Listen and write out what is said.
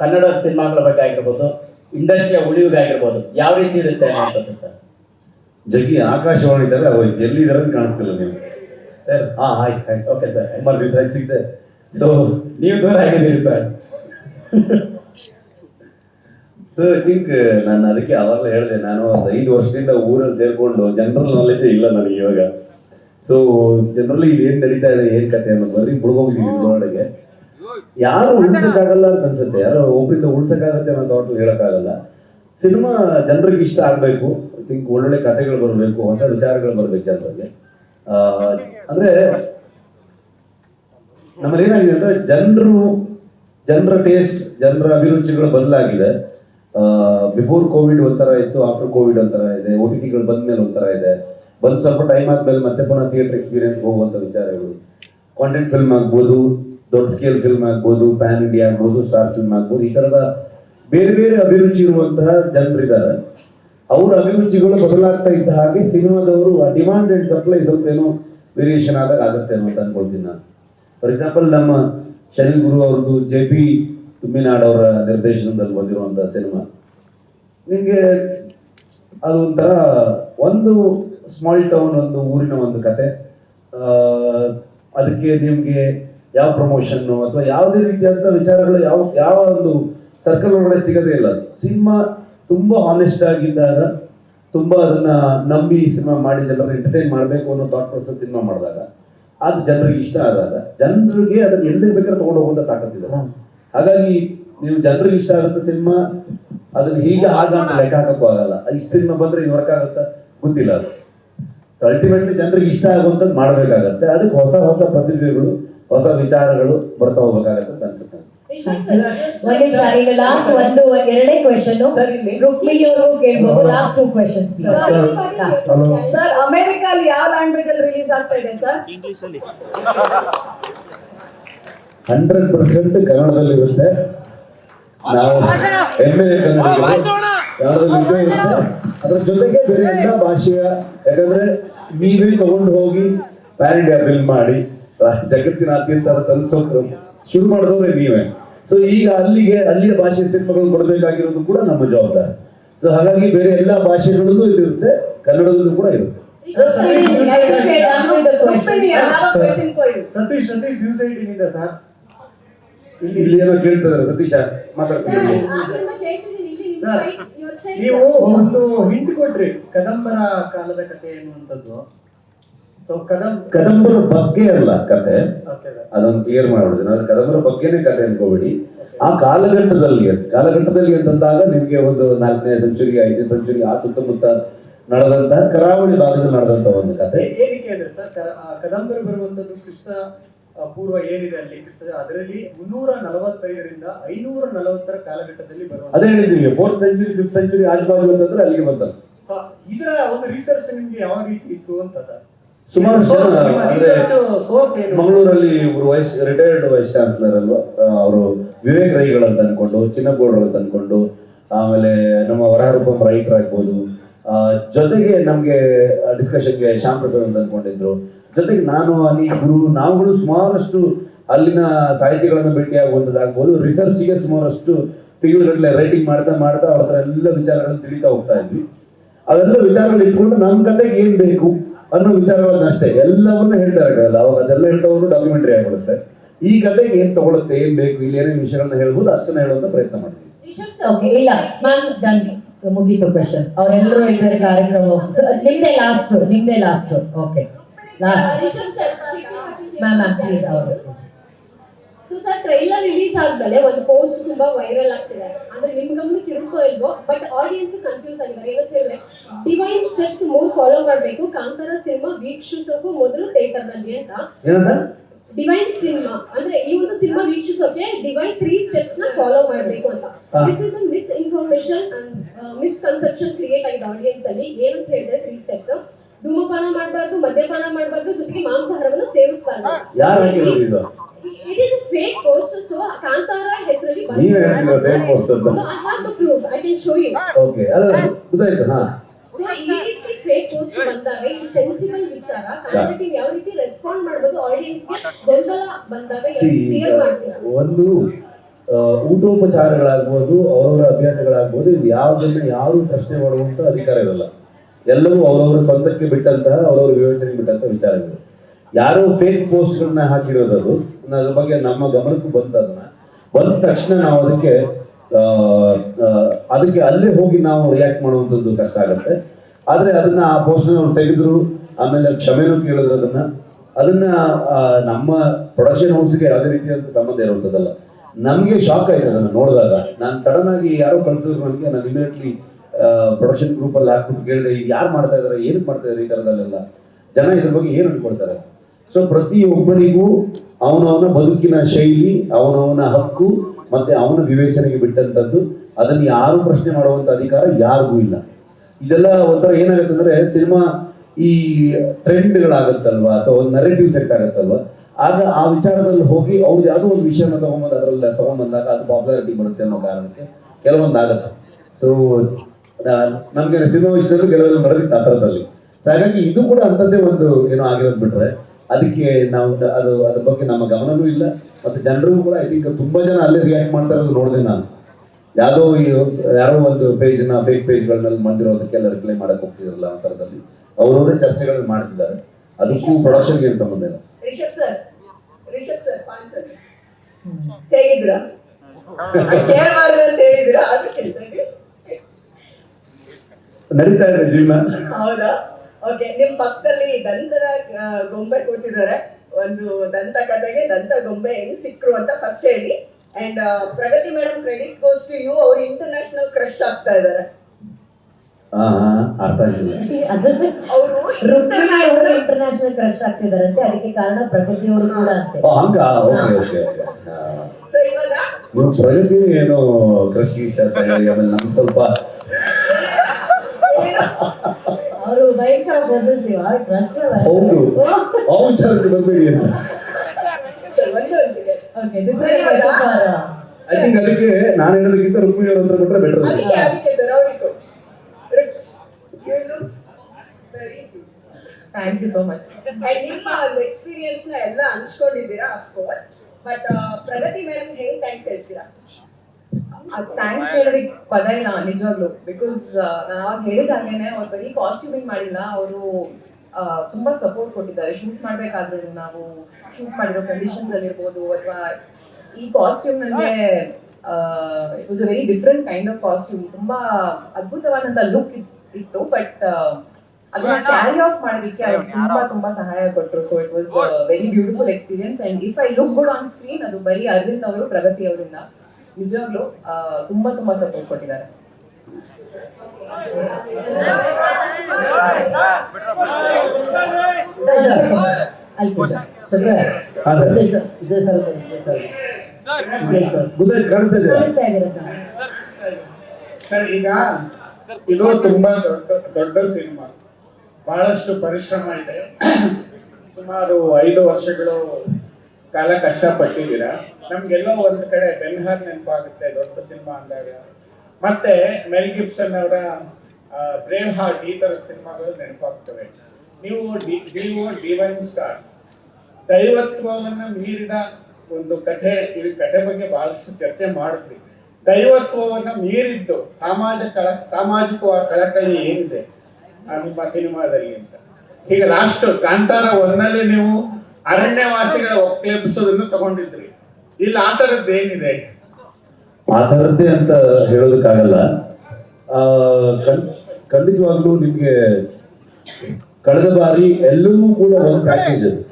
ಕನ್ನಡ ಸಿನಿಮಾಗಳ ಬಗ್ಗೆ ಆಗಿರ್ಬೋದು ಇಂಡಸ್ಟ್ರಿಯ ಉಳಿವಿಗೆ ಆಗಿರ್ಬೋದು ಯಾವ ರೀತಿ ಇರುತ್ತೆ ಅನ್ಸುತ್ತೆ ಸರ್? ಜಗ್ಗಿ ಆಕಾಶವಾಣಿ ಇದ್ದಾರೆ ಅವ್ರು ಎಲ್ಲಿದ್ದಾರೆ ಅಂತ ಕಾಣಿಸ್ತಿಲ್ಲ ನೀವು ಸರ್. ಹಾ ಆಯ್ತು ಆಯ್ತು. Okay sir. ಸುಮಾರು ದಿವಸ ಆಯ್ತು ಸಿಗ್ತದೆ ಸೊ ನೀವು ದೂರ ಆಗಿದ್ದೀರಿ ಸರ್. ಸೊ ಐ ಥಿಂಕ್ ನಾನು ಅದಕ್ಕೆ ಅವಾಗಲೇ ಹೇಳಿದೆ ನಾನು ಒಂದು ಐದು ವರ್ಷದಿಂದ ಊರಲ್ಲಿ ಸೇರ್ಕೊಂಡು ಜನರಲ್ ನಾಲೆಜೇ ಇಲ್ಲ ನನಗೆ ಇವಾಗ. ಸೊ ಜನರಲಿ ಏನು ನಡೀತಾ ಇದೆ ಏನು ಕತೆ ಅನ್ನೋ ಬರೀ ಮುಳುಗೋಗಿದ್ದೀನಿ ಒಳಗಡೆ ಯಾರು ಉಳ್ಸಕ್ಕಾಗಲ್ಲ ಅಂತ ಅನ್ಸುತ್ತೆ. ಯಾರು ಒಬ್ಬರಿಂದ ಉಳಿಸಕ್ಕಾಗತ್ತೆ ಅನ್ನೋ ಥಾಟ್ ಹೇಳಕ್ಕಾಗಲ್ಲ. ಸಿನಿಮಾ ಜನರಿಗೆ ಇಷ್ಟ ಆಗ್ಬೇಕು. ಐ ಥಿಂಕ್ ಒಳ್ಳೊಳ್ಳೆ ಕಥೆಗಳು ಬರಬೇಕು, ಹೊಸ ವಿಚಾರಗಳು ಬರಬೇಕು ಜನರಿಗೆ. ಅಂದ್ರೆ ನಮ್ಮಲ್ಲಿ ಏನಾಗಿದೆ ಅಂದ್ರೆ ಜನರು, ಜನರ ಟೇಸ್ಟ್ ಜನರ ಅಭಿರುಚಿಗಳು ಬದಲಾಗಿದೆ. ಬಿಫೋರ್ ಕೋವಿಡ್ ಒಂಥರ ಇತ್ತು ಆಫ್ಟರ್ ಕೋವಿಡ್ ಒಂಥರ ಇದೆ ಓ ಟಿ ಟಿಗಳು ಬಂದ್ಮೇಲೆ ಒಂಥರ ಇದೆ. ಬಂದು ಸ್ವಲ್ಪ ಟೈಮ್ ಆದ್ಮೇಲೆ ಮತ್ತೆ ಪುನಃ ಥಿಯೇಟರ್ ಎಕ್ಸ್ಪೀರಿಯನ್ಸ್ ಹೋಗುವಂತ ವಿಚಾರಗಳು. ಕಾಂಟೆಂಟ್ ಫಿಲ್ಮ್ ಆಗ್ಬೋದು ದೊಡ್ಡ ಸ್ಕೇಲ್ ಫಿಲ್ಮ್ ಆಗ್ಬೋದು ಪ್ಯಾನ್ ಇಂಡಿಯಾ ಆಗ್ಬೋದು ಸ್ಟಾರ್ ಫಿಲ್ಮ್ ಆಗ್ಬೋದು, ಈ ತರದ ಬೇರೆ ಬೇರೆ ಅಭಿರುಚಿ ಇರುವಂತಹ ಜನರಿದ್ದಾರೆ ಅವ್ರ ಅಭಿರುಚಿಗಳು ಬದಲಾಗ್ತಾ ಇದ್ದ ಹಾಗೆ ಸಿನಿಮಾದವರು ಆ ಡಿಮಾಂಡ್ ಅಂಡ್ ಸಪ್ಲೈ ಸ್ವಲ್ಪ ಏನೋ ವೇರಿಯೇಷನ್ ಆದಾಗ ಆಗುತ್ತೆ ಅಂತ ಅನ್ಕೊಳ್ತೀನಿ ನಾನು. ಫಾರ್ ಎಕ್ಸಾಂಪಲ್ ನಮ್ಮ ಶನಿಲ್ ಗುರು ಅವ್ರದ್ದು ಜೆ ಪಿ ತುಮ್ಮಿನಾಡ್ ಅವರ ನಿರ್ದೇಶನದಲ್ಲಿ ಬಂದಿರುವಂತಹ ಸಿನಿಮಾ ನಿಮಗೆ ಅದು ಒಂಥರ ಒಂದು ಸ್ಮಾಲ್ ಟೌನ್ ಒಂದು ಊರಿನ ಒಂದು ಕತೆ. ಅದಕ್ಕೆ ನಿಮಗೆ ಯಾವ ಪ್ರಮೋಷನ್ ಅಥವಾ ಯಾವುದೇ ರೀತಿಯಾದಂಥ ವಿಚಾರಗಳು ಯಾವ ಯಾವ ಒಂದು ಸರ್ಕಲ್ ಒಳಗಡೆ ಸಿಗದೇ ಇಲ್ಲ. ಸಿನಿಮಾ ತುಂಬಾ ಹಾನೆಸ್ಟ್ ಆಗಿದ್ದಾಗ ತುಂಬಾ ಅದನ್ನ ನಂಬಿ ಸಿನಿಮಾ ಮಾಡಿ ಜನರನ್ನ ಎಂಟರ್ಟೈನ್ ಮಾಡಬೇಕು ಅನ್ನೋ ಥಾಟ್ ಪ್ರೊಸೆಸ್ ಸಿನಿಮಾ ಮಾಡಿದಾಗ ಅದು ಜನರಿಗೆ ಇಷ್ಟ ಆದಾಗ ಜನರಿಗೆ ಅದನ್ನ ಎಲ್ಲಿ ಬೇಕಾದ್ರೆ ತಗೊಂಡು ಹೋಗುವಂತ ತಾಕತ್ತಿದೆ ಹಾಗಾಗಿ ನೀವು ಜನರಿಗೆ ಇಷ್ಟ ಆಗುತ್ತೆ ಸಿನಿಮಾ ಅದನ್ನ ಹೀಗೆ ಆಗ ಅಂತ ಲೆಕ್ಕ ಹಾಕಕ್ಕೂ ಆಗಲ್ಲ. ಇಷ್ಟು ಸಿನಿಮಾ ಬಂದ್ರೆ ಇದು ವರ್ಕ್ ಆಗುತ್ತಾ? ಗೊತ್ತಿಲ್ಲ ಅದು. ಅಲ್ಟಿಮೇಟ್ಲಿ ಜನರಿಗೆ ಇಷ್ಟ ಆಗುವಂಥದ್ದು ಮಾಡಬೇಕಾಗತ್ತೆ. ಅದಕ್ಕೆ ಹೊಸ ಹೊಸ ಪ್ರತಿಭೆಗಳು ಹೊಸ ವಿಚಾರಗಳು ಬರ್ತಾ ಹೋಗ್ಬೇಕಾಗತ್ತೆ ಅಂತ ಅನ್ಸುತ್ತೆ. ಒಂದ್ ನಿಮಿಷ ಈಗ ಲಾಸ್ಟ್ ಒಂದು ಎರಡೇ ಕ್ವೆಶನ್ ರುಕ್ಮಿಣಿ ಅವರು ಕೇಳ್ಬೋದು ಲಾಸ್ಟ್ ಟೂ ಕ್ವೆಶನ್ಸ್ ಸರ್ ಯಾವ ಲ್ಯಾಂಗ್ವೇಜ್ ಅಲ್ಲಿ ರಿಲೀಸ್ ಆಗ್ತಾ ಇದೆ ಸರ್? ಹಂಡ್ರೆಡ್ ಪರ್ಸೆಂಟ್ ನಾವು ಹೆಮ್ಮೆ ಕನ್ನಡದಲ್ಲಿ ಇರುತ್ತೆ ಅದ್ರ ಜೊತೆಗೆ ಬೇರೆ ಎಲ್ಲ ಭಾಷೆಯ ಯಾಕಂದ್ರೆ ನೀವೇ ತಗೊಂಡು ಹೋಗಿ ಪ್ಯಾನ್ ಇಂಡಿಯಾ ಫಿಲ್ಮ್ ಮಾಡಿ ಜಗತ್ತಿನಾದ್ಯಂತ ತಲುಪಿಸೋದು ಶುರು ಮಾಡಿದವ್ರೆ ನೀವೇ. ಸೊ ಈಗ ಅಲ್ಲಿಗೆ ಅಲ್ಲಿಯ ಭಾಷೆ ಸಿನಿಮಾಗಳು ಕೊಡಬೇಕಾಗಿರೋದು ಕೂಡ ನಮ್ಮ ಜವಾಬ್ದಾರಿ. ಸೊ ಹಾಗಾಗಿ ಬೇರೆ ಎಲ್ಲ ಭಾಷೆಗಳಲ್ಲೂ ಇರುತ್ತೆ ಕನ್ನಡದಲ್ಲೂ ಕೂಡ ಇರುತ್ತೆ. ಸತೀಶ್ ಸತೀಶ್ ನ್ಯೂಸ್ ಏಟೀನ್ ಇಂದ ಸರ್? ಇಲ್ಲಿ ಇಲ್ಲಿ ಏನೋ ಕೇಳ್ತಿದಾರೆ ಸತೀಶ ಮಾತಾಡ್ತಿದ್ದಾರೆ. ಸರ್ ನೀವು ಒಂದು ಹಿಂಟ್ ಕೊಟ್ರಿ ಕದಂಬರ ಕಾಲದ ಕಥೆ ಎನ್ನುವಂಥದ್ದು. ಕದಂಬರ ಬಗ್ಗೆ ಅಲ್ಲ ಕತೆ. ಅದೊಂದು ಕ್ಲಿಯರ್ ಮಾಡ್ಬಿಡ್ತೀನಿ ನಾನು ಕದಂಬರ ಬಗ್ಗೆನೇ ಕತೆ ಅನ್ಕೋಬೇಡಿ. ಆ ಕಾಲಘಟ್ಟದಲ್ಲಿ ಕಾಲಘಟ್ಟದಲ್ಲಿ ಅಂತಂದಾಗ ನಿಮಗೆ ಒಂದು ನಾಲ್ಕನೇ ಸೆಂಚುರಿ ಐದನೇ ಸೆಂಚುರಿ ಆ ಸುತ್ತಮುತ್ತ ನಡೆದಂತ ಕರಾವಳಿ ಭಾಗದಲ್ಲಿ ನಡೆದಂತ ಒಂದು ಕತೆ. ಏನಕ್ಕೆ ಅಂದ್ರೆ ಸರ್ ಕದಂಬರ ಬರುವಂತದ್ದು ಕೃಷ್ಣ ಪೂರ್ವ ಏನಿದೆ ಅಲ್ಲಿ? ಅದರಲ್ಲಿ ಮುನ್ನೂರ ನಲವತ್ತೈದರಿಂದ ಐನೂರ ನಲವತ್ತರ ಕಾಲಘಟ್ಟದಲ್ಲಿ ಬರುವ ಅದೇ ಹೇಳಿದೀವಿ ಫೋರ್ತ್ ಸೆಂಚುರಿ ಫಿಫ್ತ್ ಸೆಂಚುರಿ ಆಜುಬಾಜು ಅಂತಂದ್ರೆ ಅಲ್ಲಿಗೆ ಬಂತ ಇದರ ಒಂದು ರಿಸರ್ಚ್ ನಿಮ್ಗೆ ಯಾವ ರೀತಿ ಇತ್ತು ಅಂತ ಸರ್ ಸುಮಾರು ಜನ ಅಂದ್ರೆ ಮಂಗಳೂರಲ್ಲಿ ಇವರು ವೈಸ್ ರಿಟೈರ್ಡ್ ವೈಸ್ ಚಾನ್ಸಲರ್ ಅಲ್ವಾ? ಅವರು ವಿವೇಕ್ ರೈಗಳು ಅಂತ ಅನ್ಕೊಂಡು ತಂದ್ಕೊಂಡು ಅಂತ ಅನ್ಕೊಂಡು ಆಮೇಲೆ ನಮ್ಮ ವರಹರೂಪಂ ರೈಟರ್ ಆಗ್ಬೋದು. ಆ, ಜೊತೆಗೆ ನಮ್ಗೆ ಡಿಸ್ಕಷನ್ಗೆ ಶ್ಯಾಮ್ ಪ್ರಸಾದ್ ಅಂತ ಅನ್ಕೊಂಡಿದ್ರು ಜೊತೆಗೆ ನಾನು ಅಲ್ಲಿ ಗುರು ನಾವುಗಳು ಸುಮಾರಷ್ಟು ಅಲ್ಲಿನ ಸಾಹಿತಿಗಳನ್ನ ಭೇಟಿ ಆಗುವಂಥದ್ದಾಗ್ಬೋದು ರಿಸರ್ಚ್ಗೆ ಸುಮಾರಷ್ಟು ತಿಂಗಳುಗಟ್ಟಲೆ ರೈಟಿಂಗ್ ಮಾಡ್ತಾ ಮಾಡ್ತಾ ಅವ್ರ ಹತ್ರ ಎಲ್ಲ ವಿಚಾರಗಳನ್ನ ತಿಳಿತಾ ಹೋಗ್ತಾ ಇದ್ವಿ. ಅವೆಲ್ಲ ವಿಚಾರಗಳು ಇಟ್ಕೊಂಡು ನಮ್ಮ ಕತೆಗೆ ಏನ್ ಬೇಕು? ಅನ್ನೋ ವಿಚಾರವಾಗಿ ಅಷ್ಟೇ ಎಲ್ಲವನ್ನೂ ಹೇಳ್ತಾರೆ ಅವಾಗ ಅದೆಲ್ಲ ಹೇಳ್ತಾ ಡಾಕ್ಯುಮೆಂಟ್ರಿ ಡಾಕ್ಯುಮೆಂಟರಿ ಆಗ್ಬಿಡುತ್ತೆ. ಈ ಕಥೆಗೆ ಏನ್ ತಗೊಳುತ್ತೆ ಏನ್ ಬೇಕು ಇಲ್ಲಿ ಏನೇನು ವಿಷಯಗಳನ್ನ ಹೇಳ್ಬೋದು ಅಷ್ಟನ್ನ ಹೇಳುವಂತ ಪ್ರಯತ್ನ ಮಾಡ್ತೀವಿ. ಓಕೆ ಇಲ್ಲ ಮ್ಯಾಮ್ ಡನ್ ಮುಗೀತು ಕ್ವೆಶನ್ಸ್ ಅವರೆಲ್ಲರೂ ಇದ್ದಾರೆ ಕಾರ್ಯಕ್ರಮ ನಿಮ್ದೇ ಲಾಸ್ಟ್ ನಿಮ್ದೇ last okay last ma'am ma'am please ಅವರು. ಸೊ ಸರ್ ಟ್ರೈಲರ್ ರಿಲೀಸ್ ಆದ್ಮೇಲೆ ಒಂದು ಪೋಸ್ಟ್ ತುಂಬಾ ವೈರಲ್ ಆಗ್ತಿದೆ. ಅಂದ್ರೆ ನಿಮ್ ಗಮನಕ್ಕೆ ಇರುತ್ತೋ ಇಲ್ವೋ ಬಟ್ ಆಡಿಯನ್ಸ್ ಕನ್ಫ್ಯೂಸ್ ಆಗಿದ್ದಾರೆ. ಏನಂತ ಹೇಳಿದ್ರೆ ಡಿವೈನ್ ಸ್ಟೆಪ್ಸ್ ಮೂರ್ ಫಾಲೋ ಮಾಡ್ಬೇಕು. ಕಾಂತಾರ ಸಿನಿಮಾ ವೀಕ್ಷಿಸೋಕು ಮೊದಲು ಥಿಯೇಟರ್ನಲ್ಲಿ ಅಂತ. ಡಿವೈನ್ ಸಿನಿಮಾ ಅಂದ್ರೆ ಈ ಒಂದು ಸಿನಿಮಾ ವೀಕ್ಷಿಸೋಕೆ ಡಿವೈನ್ ತ್ರೀ ಸ್ಟೆಪ್ಸ್ನ ಫಾಲೋ ಮಾಡ್ಬೇಕು ಅಂತ. This is misinformation and misconception create ಆಗಿದೆ ಆಡಿಯನ್ಸ್ ಅಲ್ಲಿ. ಏನಂತ ಹೇಳಿದ್ರೆ ತ್ರೀ ಸ್ಟೆಪ್ಸ್ ಧೂಮಪಾನ ಮಾಡಬಾರ್ದು ಮದ್ಯಪಾನ ಮಾಡಬಾರ್ದು ಜೊತೆಗೆ ಮಾಂಸಾಹಾರವನ್ನು ಸೇವಿಸಬಾರ್ದು. It is fake post so Kantara ಹೆಸರಲ್ಲಿ ನೀವೇ ಹೇಳ್ತೀರಾ ಫೇಕ್ ಪೋಸ್ಟರ್ ಅಂತ? I have the proof I can show you okay ಅಲ್ಲ ಗೊತ್ತಾಯ್ತು ಹಾ. ಸೊ ಈ ರೀತಿ ಫೇಕ್ ಪೋಸ್ಟ್ ಬಂದಾಗ ಇದು ಸೆನ್ಸಿಬಲ್ ವಿಚಾರ ಕನ್ನಡ ಯಾವ ರೀತಿ ರೆಸ್ಪಾಂಡ್ ಮಾಡಬಹುದು ಆಡಿಯನ್ಸ್ಗೆ ಗೊಂದಲ ಬಂದಾಗ ಕ್ಲಿಯರ್ ಮಾಡ್ತೀರಾ? ಒಂದು ಊಟೋಪಚಾರಗಳಾಗ್ಬೋದು ಅವರವರ ಅಭ್ಯಾಸಗಳಾಗ್ಬೋದು ಇದು ಯಾವುದನ್ನ ಯಾರು ಪ್ರಶ್ನೆ ಮಾಡುವಂತ ಅಧಿಕಾರ ಇರಲ್ಲ. ಎಲ್ಲವೂ ಅವರವರ ಸ್ವಂತಕ್ಕೆ ಬಿಟ್ಟಂತಹ ಅವರವರ ವಿವೇಚನೆಗೆ ಬಿಟ್ಟಂತಹ ವಿಚಾರಗಳು. ಯಾರೋ ಫೇಕ್ ಪೋಸ್ಟ್ಗಳನ್ನ ಹಾಕಿರೋದು ಅದ್ರ ಬಗ್ಗೆ ನಮ್ಮ ಗಮನಕ್ಕೂ ಬಂತ ಅದನ್ನ ಬಂದ ತಕ್ಷಣ ನಾವು ಅದಕ್ಕೆ ಅದಕ್ಕೆ ಅಲ್ಲೇ ಹೋಗಿ ನಾವು ರಿಯಾಕ್ಟ್ ಮಾಡುವಂಥದ್ದು ಕಷ್ಟ ಆಗುತ್ತೆ. ಆದರೆ ಅದನ್ನ ಆ ಪೋಸ್ಟ್ ಅವ್ರು ತೆಗೆದ್ರು, ಆಮೇಲೆ ಕ್ಷಮೆನೂ ಕೇಳಿದ್ರು ಅದನ್ನ. ಅದನ್ನ ನಮ್ಮ ಪ್ರೊಡಕ್ಷನ್ ಹೌಸ್ಗೆ ಯಾವುದೇ ರೀತಿಯಾದ ಸಂಬಂಧ ಇರುವಂಥದ್ದಲ್ಲ. ನಮಗೆ ಶಾಕ್ ಆಯ್ತು ಅದನ್ನ ನೋಡಿದಾಗ. ನಾನು ಸಡನ್ ಆಗಿ ಯಾರೋ ಕಳ್ಸಿದ್ರು ನನಗೆ, ನಾನು ಇಮಿಡಿಯೇಟ್ಲಿ ಪ್ರೊಡಕ್ಷನ್ ಗ್ರೂಪಲ್ಲಿ ಹಾಕ್ಬಿಟ್ಟು ಕೇಳಿದೆ ಯಾರು ಮಾಡ್ತಾ ಇದಾರೆ? ಏನಕ್ಕೆ ಮಾಡ್ತಾ ಇದಾರೆ ಈ ಥರದಲ್ಲೆಲ್ಲ ಜನ ಇದ್ರ ಬಗ್ಗೆ ಏನು ಅನ್ಕೊಳ್ತಾರೆ? ಸೊ ಒಬ್ಬರಿಗೂ ಅವನವನ ಬದುಕಿನ ಶೈಲಿ, ಅವನವನ ಹಕ್ಕು ಮತ್ತೆ ಅವನ ವಿವೇಚನೆಗೆ ಬಿಟ್ಟಂತದ್ದು, ಅದನ್ನ ಯಾರು ಪ್ರಶ್ನೆ ಮಾಡುವಂತ ಅಧಿಕಾರ ಯಾರಿಗೂ ಇಲ್ಲ. ಇದೆಲ್ಲ ಒಂಥರ ಏನಾಗುತ್ತೆ ಅಂದ್ರೆ ಸಿನಿಮಾ ಈ ಟ್ರೆಂಡ್ಗಳಾಗತ್ತಲ್ವಾ ಅಥವಾ ಒಂದು ನರೇಟಿವ್ ಸೆಟ್ ಆಗುತ್ತಲ್ವಾ? ಆಗ ಆ ವಿಚಾರದಲ್ಲಿ ಹೋಗಿ ಅವ್ರು ಯಾವುದೋ ಒಂದು ವಿಷಯನ ತಗೊಂಬಂದು ಅದರಲ್ಲಿ ತಗೊಂಬಂದಾಗ ಅದು ಪಾಪ್ಯುಲಾರಿಟಿ ಬರುತ್ತೆ ಅನ್ನೋ ಕಾರಣಕ್ಕೆ ಕೆಲವೊಂದು ಆಗತ್ತೆ ಸೊ ನಮ್ಗೆ ಸಿನಿಮಾ ವಿಷಯದಲ್ಲೂ ಕೆಲವೆಲ್ಲ ನಡೆದಿತ್ತು ಆ ಥರದಲ್ಲಿ. ಸೊ ಹಾಗಾಗಿ ಇದು ಕೂಡ ಅಂಥದ್ದೇ ಒಂದು ಏನೋ ಆಗಿರೋದು ಬಿಟ್ರೆ ಅದಕ್ಕೆ ನಾವು ಅದು ಅದ್ರ ಬಗ್ಗೆ ನಮ್ಮ ಗಮನನೂ ಇಲ್ಲ. ಮತ್ತೆ ಜನರಿಗೂ ಕೂಡ ಐ ತಿಂಕ್ ತುಂಬಾ ಜನ ಅಲ್ಲೇ ರಿಯಾಕ್ಟ್ ಮಾಡ್ತಾರೆ ಇರೋದು ನೋಡಿದೆ ನಾನು. ಯಾವುದೋ ಯಾರೋ ಒಂದು ಪೇಜ್ನ ಫೇಕ್ ಪೇಜ್ಗಳನ್ನಲ್ಲಿ ಬಂದಿರೋದಕ್ಕೆಲ್ಲ ರಿಪ್ಲೈ ಮಾಡಕ್ ಹೋಗ್ತಿದ್ರಲ್ಲ ಆ ಥರದಲ್ಲಿ. ಅವರವರೇ ಚರ್ಚೆಗಳನ್ನ ಮಾಡ್ತಿದ್ದಾರೆ. ಅದಕ್ಕೂ ಪ್ರೊಡಕ್ಷನ್ಗೆ ಏನು ಸಂಬಂಧ ಇಲ್ಲ. Rishab sir Rishab sir pan sir. ಹೇಗಿದ್ರ ಕೇಳಬಾರ್ದು ಅಂತ ಹೇಳಿದ್ರ ಆದ್ರೂ ಕೇಳ್ತಾ ಇದ್ದೀವಿ. ನಡೀತಾ ಇದೆ ಜೀವನ. ಹೌದಾ? ಓಕೆ ನಿಮ್ ಪಕ್ಕದಲ್ಲಿ ದಂತದ ಗೊಂಬೆ ಕೂತಿದ್ದಾರೆ. ಒಂದು ದಂತ ಕಥೆಗೆ ದಂತ ಗೊಂಬೆ ಹೆಂಗ್ ಸಿಕ್ರು ಅಂತ ಫಸ್ಟ್ ಹೇಳಿ. And Pragathi madam credit goes to you ಅವ್ರು ಇಂಟರ್ನ್ಯಾಷನಲ್ ಕ್ರಶ್ ಆಗ್ತಾ ಆಗಿಲ್ಲ ಅವರು ಇಂಟರ್ನ್ಯಾಷನಲ್ ಕ್ರಶ್ ಆಗ್ತಿದಾರಂತೆ ಅದಕ್ಕೆ ಕಾರಣ ಪ್ರಗತಿ ಅವರು ಕೂಡ ಅಂತೆ. ಸೊ ಇವಾಗ ಪ್ರಗತಿ ಏನು ಕೃಷಿ ಅಂತ ಹೇಳಿ ಆಮೇಲೆ ನಮ್ಗೆ ಸ್ವಲ್ಪ ಅವರು ಭಯಂಕರ ಪೊಸೆಸಿವ್ ಕ್ರಶ್ ಹೌದು. ಆ ವಿಚಾರಕ್ಕೆ ಬರ್ಬೇಡಿ ಅಂತ. Okay this is? I think ಅದಕ್ಕೆ ನಾನು ಹೇಳೋದಕ್ಕಿಂತ ರುಕ್ಮಿಣಿ ಅವ್ರ ಹತ್ರ ಬಿಟ್ರೆ ಬೆಟರ್ ಅದಕ್ಕೆ ಅದಕ್ಕೆ ಸರ್ ಅವರಿಗೂ. Riggs you looks very good thank you so much I ನಿಮ್ಮ ಒಂದು ಎಕ್ಸ್ಪೀರಿಯನ್ಸ್ ಎಲ್ಲ ಹಂಚ್ಕೊಂಡಿದ್ದೀರಾ? Of course but Pragathi madam ಹೆಂಗ್ ಥ್ಯಾಂಕ್ಸ್ ಹೇಳ್ತೀರಾ? ಥ್ಯಾಂಕ್ಸ್ ಹೇಳೋದಕ್ಕೆ ಪದ ಇಲ್ಲ ನಿಜವಾಗ್ಲು. ಬಿಕಾಸ್ ನಾನು ಅವಾಗ ಹೇಳಿದಾಗೇನೆ ಅವ್ರು ಬರೀ ಕಾಸ್ಟ್ಯೂಮಿಂಗ್ ಮಾಡಿಲ್ಲ ಅವರು ತುಂಬಾ ಸಪೋರ್ಟ್ ಕೊಟ್ಟಿದ್ದಾರೆ. ಶೂಟ್ ಮಾಡ್ಬೇಕಾದ್ರೂ ನಾವು ಶೂಟ್ ಮಾಡಿರೋ ಕಂಡೀಷನ್ಸ್ ಅಲ್ಲಿ ಇರ್ಬೋದು ಅಥವಾ ಈ ಕಾಸ್ಟ್ಯೂಮ್ ನನಗೆ it was a very different kind of costume ತುಂಬಾ ಅದ್ಭುತವಾದಂತ ಲುಕ್ ಇತ್ತು ಬಟ್ ಅದನ್ನ ಕ್ಯಾರಿ ಆಫ್ ಮಾಡೋದಕ್ಕೆ ಅವ್ರು ತುಂಬಾ ತುಂಬಾ ಸಹಾಯ ಕೊಟ್ಟರು so it was very beautiful experience and if I look good on screen ಅದು ಬರೀ ಅರವಿಂದ್ ಅವರು ಪ್ರಗತಿ ಅವರಿಂದ. ನಿಜವಾಗ್ಲೂ ತುಂಬಾ ತುಂಬಾ ಸಪೋರ್ಟ್ ಕೊಟ್ಟಿದ್ದಾರೆ ಈಗ ಇದು ತುಂಬಾ ದೊಡ್ಡ ದೊಡ್ಡ ಸಿನಿಮಾ ಬಹಳಷ್ಟು ಪರಿಶ್ರಮ ಇದೆ ಸುಮಾರು ಐದು ವರ್ಷಗಳು ಕಾಲ ಕಷ್ಟಪಟ್ಟಿದ್ದೀರಾ? ನಮ್ಗೆಲ್ಲೋ ಒಂದ್ ಕಡೆ ಬೆನ್ಹಾರ್ ನೆನಪಾಗುತ್ತೆ, ದೊಡ್ಡ ಸಿನಿಮಾ ಅಂದಾಗ. ಮತ್ತೆ ಮೆಲ್ ಗಿಬ್ಸನ್ ಅವರ ಬ್ರೇವ್ ಹಾರ್ಟ್ ಈ ತರ ಸಿನಿಮಾಗಳು ನೆನಪಾಗ್ತವೆ. ನೀವು ಡಿವೈನ್ ಸ್ಟಾರ್. ದೈವತ್ವವನ್ನ ಮೀರಿದ ಒಂದು ಕಥೆ ಈ ಕಥೆ ಬಗ್ಗೆ ಬಹಳಷ್ಟು ಚರ್ಚೆ ಮಾಡಿದ್ವಿ. ದೈವತ್ವವನ್ನ ಮೀರಿದ್ದು ಸಮಾಜ ಕಳ ಸಾಮಾಜಿಕ ಕಳಕಳಿ ಏನಿದೆ ನಿಮ್ಮ ಸಿನಿಮಾದಲ್ಲಿ ಅಂತ. ಈಗ ಲಾಸ್ಟ್ ಕಾಂತಾರ ಒಂದಲ್ಲಿ ನೀವು ಅರಣ್ಯವಾಸಿಗಳ ಒಕ್ಕಲೆಬ್ಬಿಸೋದನ್ನು ತಗೊಂಡಿದ್ರಿ. ಇಲ್ಲಿ ಆ ಥರದ್ದು ಏನಿದೆ? ಆ ಥರದ್ದೇ ಅಂತ ಹೇಳೋದಕ್ಕಾಗಲ್ಲ. ಖಂಡಿತವಾಗ್ಲೂ ನಿಮ್ಗೆ ಕಳೆದ ಬಾರಿ ಎಲ್ಲರೂ ಕೂಡ ಒಂದು ಪ್ಯಾಕೇಜ್ ಅದು.